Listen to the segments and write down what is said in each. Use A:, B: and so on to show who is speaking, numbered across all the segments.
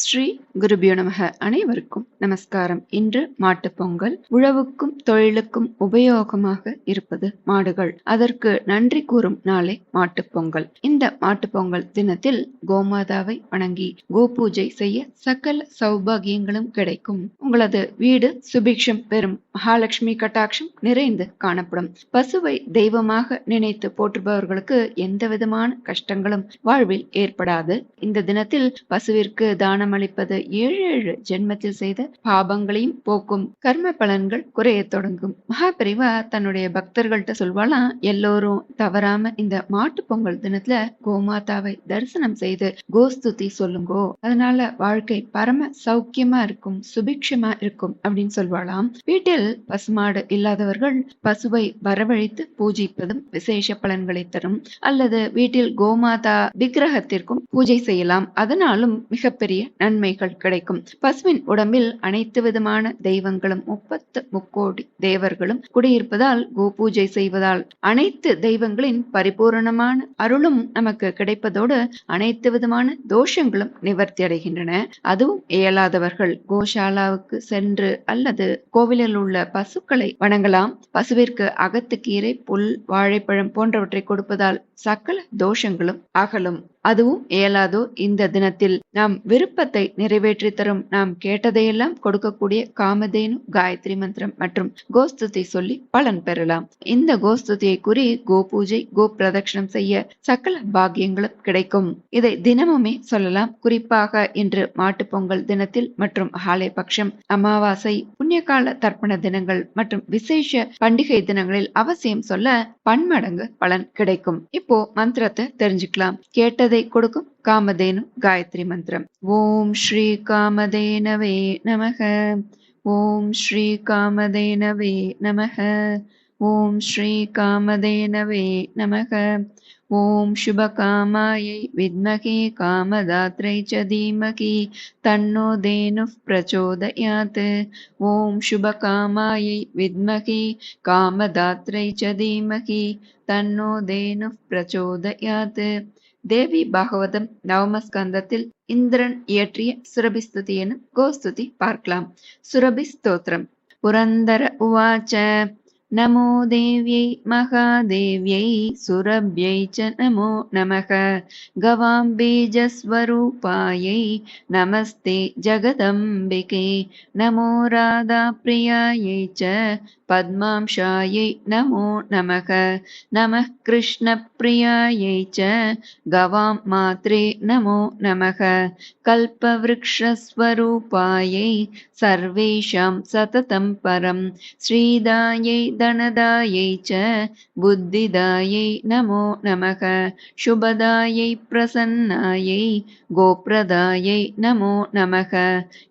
A: ஸ்ரீ குருபியோ நமக. அனைவருக்கும் நமஸ்காரம். இன்று மாட்டுப்பொங்கல் உழவுக்கும் தொழிலுக்கும் உபயோகமாக இருப்பது மாடுகள். அதற்கு நன்றி கூறும் நாளே மாட்டுப் பொங்கல். இந்த மாட்டுப் பொங்கல் தினத்தில் கோமாதாவை வணங்கி கோபூஜை செய்ய சகல சௌபாகியங்களும் கிடைக்கும். உங்களது வீடு சுபிக்ஷம் பெறும். மகாலட்சுமி கட்டாட்சம் நிறைந்து காணப்படும். பசுவை தெய்வமாக நினைத்து போற்றுபவர்களுக்கு எந்த விதமான கஷ்டங்களும் வாழ்வில் ஏற்படாது. இந்த தினத்தில் பசுவிற்கு தானம் அளிப்பது ஏழு ஏழு ஜென்மத்தில் செய்த பாபங்களையும் போக்கும் கர்ம பலன்கள் குறைய தொடங்கும். மகாபிரிவா தன்னுடைய பக்தர்கள்ட்ட சொல்வாலாம் எல்லோரும் தவறாம இந்த மாட்டு பொங்கல் தினத்துல கோமாதாவை தரிசனம் செய்து கோஸ்துதி சொல்லுங்கோ. அதனால வாழ்க்கை பரம சௌக்கியமா இருக்கும் சுபிக்ஷமா இருக்கும் அப்படின்னு சொல்வாளாம். வீட்டில் பசுமாடு இல்லாதவர்கள் பசுவை வரவழைத்து பூஜிப்பதும் விசேஷ பலன்களை தரும். அல்லது வீட்டில் கோமாதா விக்கிரகத்திற்கும் பூஜை செய்யலாம். அதனாலும் மிகப்பெரிய நன்மைகள் கிடைக்கும். பசுவின் உடம்பில் அனைத்து விதமான தெய்வங்களும் முப்பத்து முக்கோடி தேவர்களும் குடியிருப்பதால் கோபூஜை செய்வதால் அனைத்து தெய்வங்களின் பரிபூரணமான அருளும் நமக்கு கிடைப்பதோடு அனைத்து விதமான தோஷங்களும் நிவர்த்தி அடைகின்றன. அதுவும் இயலாதவர்கள் கோஷாலாவுக்கு சென்று அல்லது கோவிலில் உள்ள பசுக்களை வணங்கலாம். பசுவிற்கு அகத்துக்கீரை புல் வாழைப்பழம் போன்றவற்றை கொடுப்பதால் சகல தோஷங்களும் அகலும். அதுவும் இயலாதோ? இந்த தினத்தில் நாம் விருப்பத்தை நிறைவேற்றி தரும். நாம் கேட்டதையெல்லாம் கொடுக்கக்கூடிய காமதேனு காயத்ரி மந்திரம் மற்றும் கோஸ்துதி சொல்லி பலன் பெறலாம். இந்த கோஸ்துதியை கூறி கோ பூஜை கோ பிரதட்சணம் செய்ய சகல பாக்கியங்களும் கிடைக்கும். இதை தினமுமே சொல்லலாம். குறிப்பாக இன்று மாட்டு பொங்கல் தினத்தில் மற்றும் ஹாலே பட்சம் அமாவாசை புண்ணியகால தர்ப்பண தினங்கள் மற்றும் விசேஷ பண்டிகை தினங்களில் அவசியம் சொல்ல பன்மடங்கு பலன் கிடைக்கும். இப்போ மந்திரத்தை தெரிஞ்சுக்கலாம். கேட்ட கேட்டதை கொடுக்கும் காமதேனு காயத்ரி மந்திரம் ஓம் ஸ்ரீ காமதேனவே நமக ஓம் ஸ்ரீ காமதேனவே நமக ஓம் ஸ்ரீ காமதேனவே நமக ஓம் शुभकामायै विद्महे कामदात्रै च धीमहि तन्नो धेनुः प्रचोदयात् ॐ शुभकामायै विद्महे कामदात्रै च धीमहि तन्नो धेनुः प्रचोदयात् தேவி பாகவதம் நவமஸ்கந்தத்தில் இந்திரன் இயற்றிய சுரபிஸ்துதி எனும் கோஸ்துதி பார்க்கலாம். சுரபி ஸ்தோத்திரம் புரந்தர உவாச்ச நமோ தேவியை மகாதேவியை சுரபியை ச நமோ நமக. கவாம்பீஜஸ்வரூபாயை நமஸ்தே ஜகதம்பிகே. நமோ ராதா பிரியாயை ச पद्मांशायै नमो नमः। नमः कृष्णप्रियायै च गवां मात्रे नमो नमः। कल्पवृक्षस्वरूपायै सर्वेषां सततं परं। श्रीदायै धनदायै च बुद्धिदायै नमो नमः। शुभदायै प्रसन्नायै गोप्रदायै नमो नमः।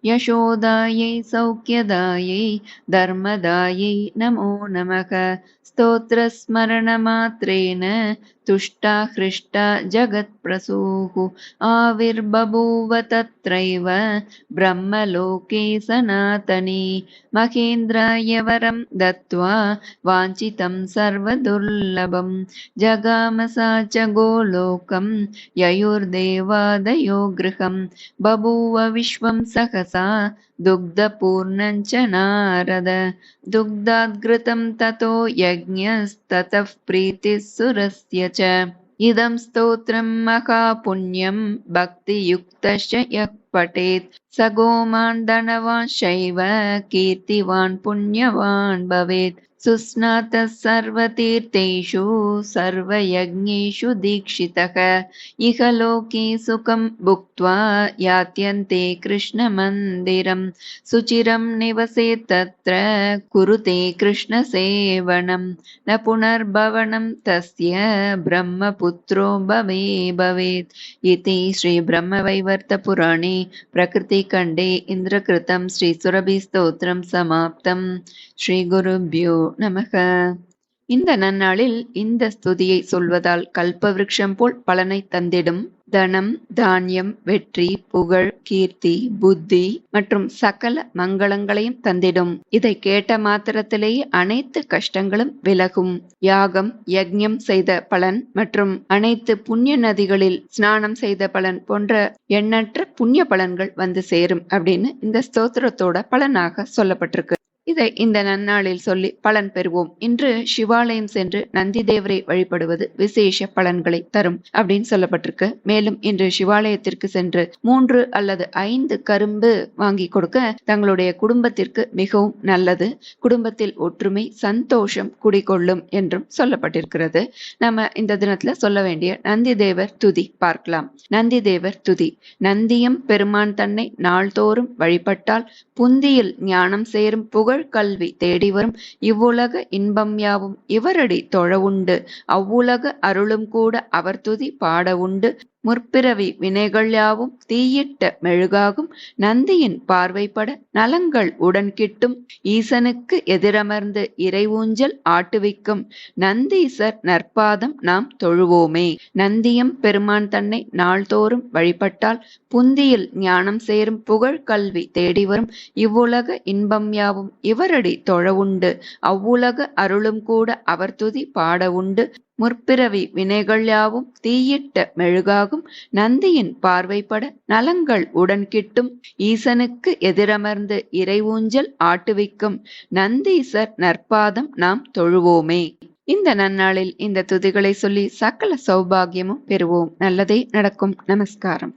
A: यशोदायै सौख्यदायै धर्मदायै नमो नमः स्तोत्रस्मरणमात्रेण तुष्टा हृष्टा जगत्प्रसूः। आविर्बभूव तत्रैव ब्रह्मलोके सनातने। महेन्द्राय वरं दत्त्वा वाञ्छितं सर्वदुर्लभं। जगाम सा च गोलोकं ययुर्देवादयो गृहं। बभूव विश्वं सहसा दुग्धपूर्णं च नारद। दुग्धाद्घृतं ततो यज्ञस्ततः प्रीतिः सुरस्य च इदं स्तोत्रं महापुण्यं भक्तियुक्तश्च यः पठेत् स गोमान् धनवान् शैव कीर्तिवान् पुण्यवान् भवेत्। सुस्नातः सर्वतीर्थेषु सर्वयज्ञेषु दीक्षितः। इह लोके सुखं भुक्त्वा यात्यन्ते कृष्णमन्दिरं। सुचिरं निवसेत् तत्र कुरुते कृष्णसेवनं। न पुनर्भवनं तस्य ब्रह्मपुत्रो भवे भवेत्। इति श्रीब्रह्मवैवर्तपुराणे प्रकृतिखण्डे इन्द्रकृतं श्रीसुरभिस्तोत्रं समाप्तम् श्रीगुरुभ्यो नमः இந்த நன்னாளில் இந்த ஸ்துதியை சொல்வதால் கல்பவிருட்சம் போல் பலனை தந்திடும். தனம் தானியம் வெற்றி புகழ் கீர்த்தி புத்தி மற்றும் சகல மங்களங்களையும் தந்திடும். இதை கேட்ட மாத்திரத்திலேயே அனைத்து கஷ்டங்களும் விலகும். யாகம் யக்ஞம் செய்த பலன் மற்றும் அனைத்து புண்ணிய நதிகளில் ஸ்நானம் செய்த பலன் போன்ற எண்ணற்ற புண்ணிய பலன்கள் வந்து சேரும் அப்படின்னு இந்த ஸ்தோத்திரத்தோட பலனாக சொல்லப்பட்டிருக்கு. இதை இந்த நன்னாளில் சொல்லி பலன் பெறுவோம். இன்று சிவாலயம் சென்று நந்தி தேவரை வழிபடுவது விசேஷ பலன்களை தரும் அப்படின்னு சொல்லப்பட்டிருக்கு. மேலும் இன்று சிவாலயத்திற்கு சென்று மூன்று அல்லது ஐந்து கரும்பு வாங்கி கொடுக்க தங்களுடைய குடும்பத்திற்கு மிகவும் நல்லது. குடும்பத்தில் ஒற்றுமை சந்தோஷம் குடிகொள்ளும் என்றும் சொல்லப்பட்டிருக்கிறது. நம்ம இந்த தினத்துல சொல்ல வேண்டிய நந்தி தேவர் துதி பார்க்கலாம். நந்தி தேவர் துதி. நந்தியம் பெருமான் தன்னை நாள்தோறும் வழிபட்டால் புந்தியில் ஞானம் சேரும் புகழ் கல்வி தேடி வரும். இவ்வுலக இன்பம் யாவும் இவரடி தொழவுண்டு. அவ்வுலக அருளும் கூட அவர் துதி பாட உண்டு முற்பிறவி வினைகள் யாவும் தீயிட்ட மெழுகாகும். நந்தியின் பார்வைப்பட நலங்கள் உடன் கிட்டும். ஈசனுக்கு எதிரமர்ந்து இறை ஊஞ்சல் ஆட்டுவிக்கும் நந்தீசர் நற்பாதம் நாம் தொழுவோமே. நந்தியம் பெருமான் தன்னை நாள்தோறும் வழிபட்டால் புந்தியில் ஞானம் சேரும் புகழ் கல்வி தேடி வரும். இவ்வுலக இன்பம் யாவும் இவரடி தொழ உண்டு அவ்வுலக அருளும் கூட அவர் துதி பாட உண்டு முற்பிறவி வினைகள் யாவும் தீயிட்ட மெழுகாகும். நந்தியின் பார்வைப்பட நலங்கள் உடன் கிட்டும். ஈசனுக்கு எதிரமர்ந்து இறை ஊஞ்சல் ஆட்டுவிக்கும் நந்தீசர் நற்பாதம் நாம் தொழுவோமே. இந்த நன்னாளில் இந்த துதிகளை சொல்லி சகல சௌபாகியமும் பெறுவோம். நல்லதே நடக்கும். நமஸ்காரம்.